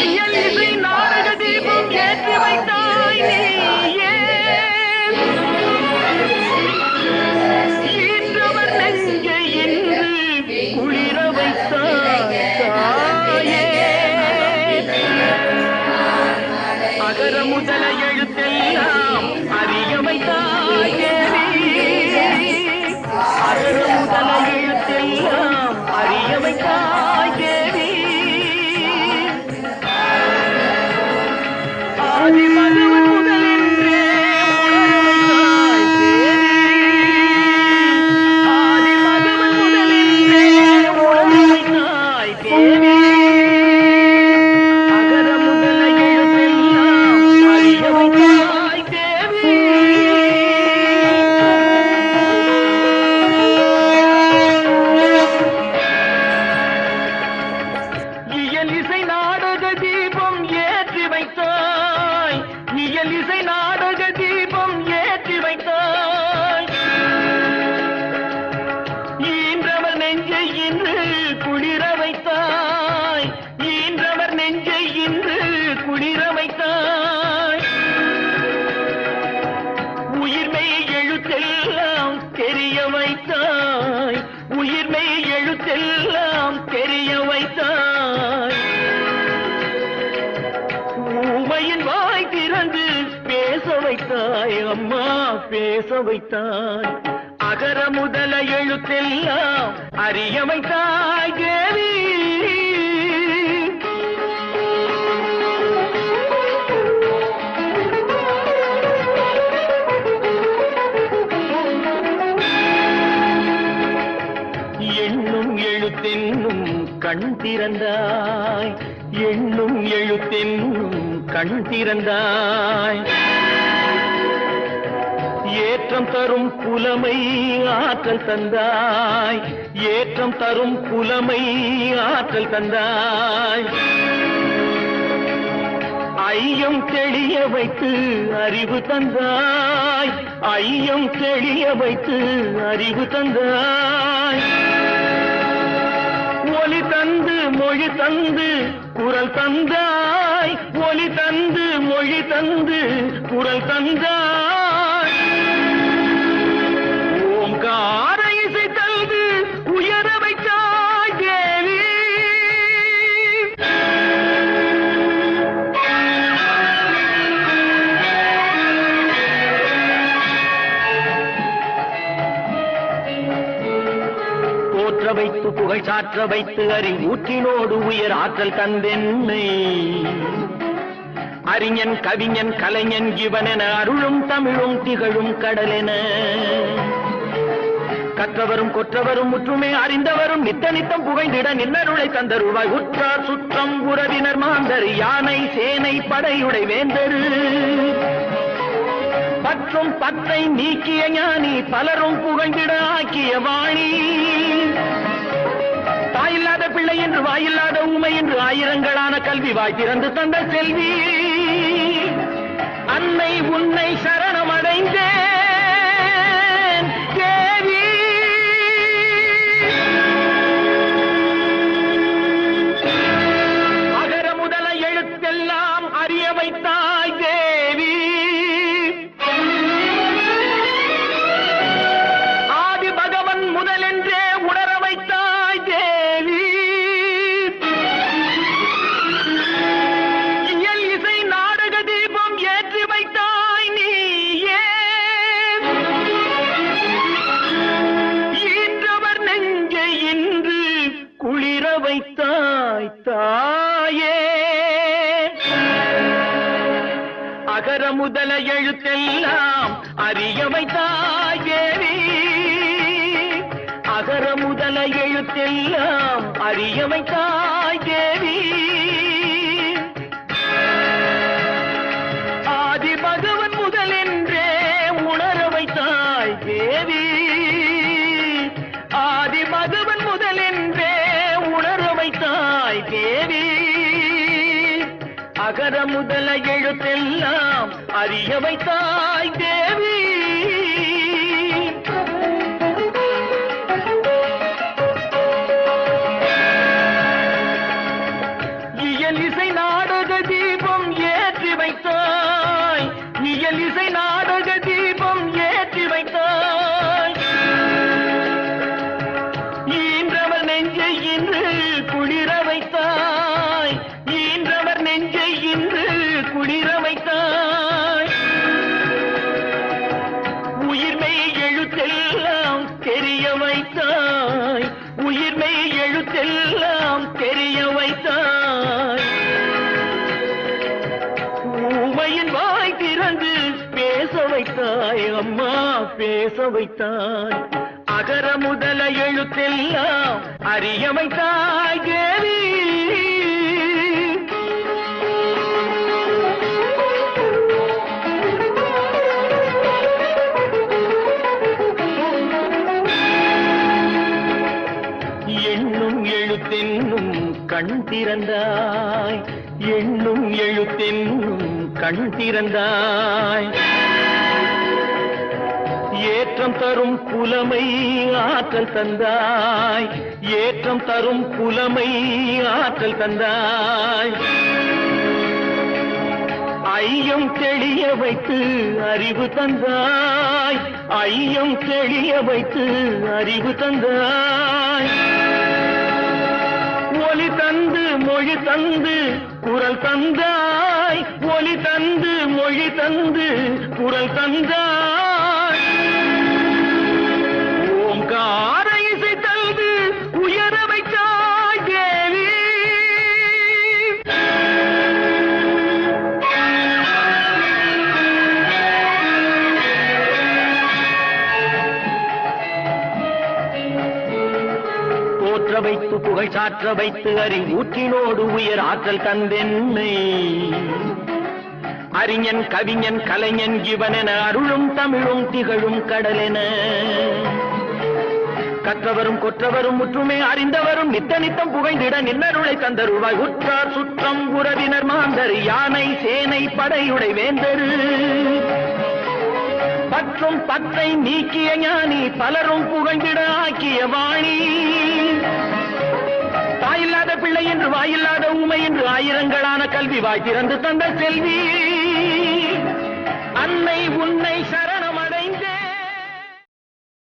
இயலிசை நாடக தீபம் ஏற்றி வைத்தாய் நீயே ஈன்றவர் நெஞ்சை இன்று குளிர வைத்தாய் தாயே அகர முதல எழுத்தெல்லாம் அறிய வைத்தாயே. அகர முதல எழுத்தெல்லாம் அறிய வைத்தாயே. பேச வைத்தாய். அகர முதல எழுத்தெல்லாம் அறிய வைத்தாய் தேவி. எண்ணும் எழுத்தென்னும் கண் திறந்தாய். எண்ணும் எழுத்தென்னும் கண் திறந்தாய். ஏற்றம் தரும் புலமை ஆற்றல் தந்தாய். ஏற்றம் தரும் புலமை ஆற்றல் தந்தாய். ஐயம் தெளிய வைத்து அறிவு தந்தாய். ஐயம் தெளிய வைத்து அறிவு தந்தாய். ஒலி தந்து மொழி தந்து குரல் தந்தாய். ஒலி தந்து மொழி தந்து குரல் தந்தாய். வைத்து புகழ் சாற்ற வைத்து அறிவூற்றினோடு உயர் ஆற்றல் தந்தென்னை. அறிஞன் கவிஞன் கலைஞன் இவனென அருளும் தமிழும் திகழும் கடலென. கற்றவரும் கொற்றவரும் முற்றுமே அறிந்தவரும் நித்த நித்தம் புகைந்திட நின்னருளை தந்தருவாய் உற்றார் சுற்றம் உறவினர் மாந்தர் யானை சேனை படையுடை வேந்தரு. பற்றும் பற்றை நீக்கிய ஞானி பலரும் புகழ்ந்திட ஆக்கிய வாணி. ஆயிரங்களான கல்வி வாய் திறந்து தந்த செல்வி. அன்னை உன்னை சரணமடைந்தேன் வைத்தாய் தாயே. அகர முதல எழுத்தெல்லாம் அறிய வைத்தாய் அகர முதல எழுத்தெல்லாம் அறிய வைத்தாய் அகர முதல எழுத்தெல்லாம் அறிய வைத்தாய் தேவி. வைத்தாய். உயிர்மை எழுத்தெல்லாம் தெரிய வைத்தாய். ஊமையின் வாய் திறந்து பேச வைத்தாய். அம்மா பேச வைத்தாய். அகர முதல எழுத்தெல்லாம் அறிய வைத்தாய் தேவி. எழுத்தென்னும் கண் திறந்தாய். எண்ணும் எழுத்தென்னும் கண் திறந்தாய். ஏற்றம் தரும் புலமை ஆற்றல் தந்தாய். ஏற்றம் தரும் புலமை ஆற்றல் தந்தாய். ஐயம் தெளிய வைத்து அறிவு தந்தாய். ஐயம் தெளிய வைத்து அறிவு தந்தாய். ஒலி தந்து மொழி தந்து குரல் தந்தாய். ஒலி தந்து மொழி தந்து குரல் தந்தாய். போற்ற வைத்து புகழ் சாற்ற வைத்து அறி ஊற்றினோடு உயர் ஆற்றல் தந்தென்னை. அறிஞன் கவிஞன் கலைஞன் இவனென அருளும் தமிழும் திகழும் கடலென. கற்றவரும் கொற்றவரும் முற்றுமே அறிந்தவரும் நித்த நித்தம் புகைந்திட நின்னருளை தந்தருவாய் உற்றார் சுற்றம் உறவினர் மாந்தர் யானை சேனை படையுடை வேந்தரு. பற்றும் பற்றை நீக்கிய ஞானி பலரும் புகழ்ந்திட ஆக்கிய வாணி பிள்ளை என்று வாயில்லாத ஊமை என்று ஆயிரங்களான கல்வி வாய் திறந்து தந்த செல்வி. அன்னை உன்னை சர